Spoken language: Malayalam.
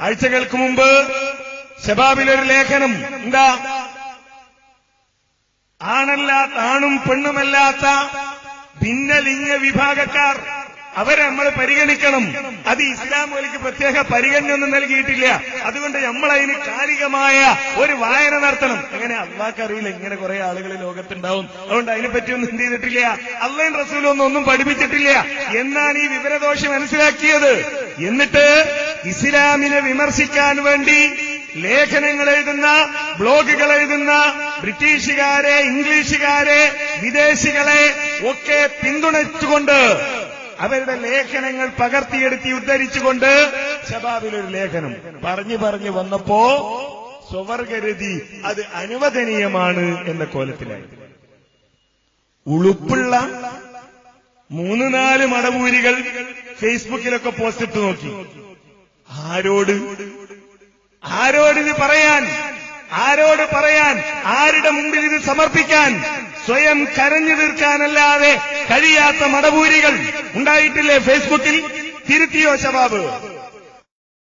ആഴ്ചകൾക്ക് മുമ്പ് ശബാബിലൊരു ലേഖനം എന്താ? ആണല്ലാത്ത ആണും പെണ്ണുമല്ലാത്ത ഭിന്നലിംഗ വിഭാഗക്കാർ അവരെ നമ്മൾ പരിഗണിക്കണം. അത് ഇസ്ലാം വലിക്ക് പ്രത്യേക പരിഗണന ഒന്നും നൽകിയിട്ടില്ല. അതുകൊണ്ട് നമ്മൾ അതിന് കാലികമായ ഒരു വായന നടത്തണം. അങ്ങനെ അള്ളാഹ്ക്കറിയില്ല ഇങ്ങനെ കുറെ ആളുകൾ ലോകത്തുണ്ടാവും. അതുകൊണ്ട് അതിനെപ്പറ്റി ഒന്നും എന്ത് ചെയ്തിട്ടില്ല. അള്ളയും റസൂലും ഒന്നും പഠിപ്പിച്ചിട്ടില്ല. എന്നാണ് ഈ വിവരദോഷം മനസ്സിലാക്കിയത്. എന്നിട്ട് ഇസ്ലാമിനെ വിമർശിക്കാൻ വേണ്ടി ലേഖനങ്ങൾ എഴുതുന്ന ബ്ലോഗുകൾ എഴുതുന്ന ബ്രിട്ടീഷുകാരെ ഇംഗ്ലീഷുകാരെ വിദേശികളെ ഒക്കെ പിന്തുണച്ചുകൊണ്ട് അവരുടെ ലേഖനങ്ങൾ പകർത്തിയെടുത്തി ഉദ്ധരിച്ചുകൊണ്ട് ശബാബിലൊരു ലേഖനം പറഞ്ഞു പറഞ്ഞു വന്നപ്പോ സ്വവർഗരതി അത് അനുവദനീയമാണ് എന്ന കോലത്തിലായി. ഉളുപ്പുള്ള മൂന്ന് നാല് മടവൂരികൾ ഫേസ്ബുക്കിലൊക്കെ പോസ്റ്റ് ഇട്ട് നോക്കി. ആരോട്? ആരോടിത് പറയാൻ? ആരോട് പറയാൻ? ആരുടെ മുമ്പിൽ ഇത് സമർപ്പിക്കാൻ? സ്വയം കരഞ്ഞു തീർക്കാനല്ലാതെ കഴിയാത്ത മടപൂരികൾ ഉണ്ടായിട്ടില്ലേ ഫേസ്ബുക്കിൽ? തിരുത്തിയോ ശബാബ്?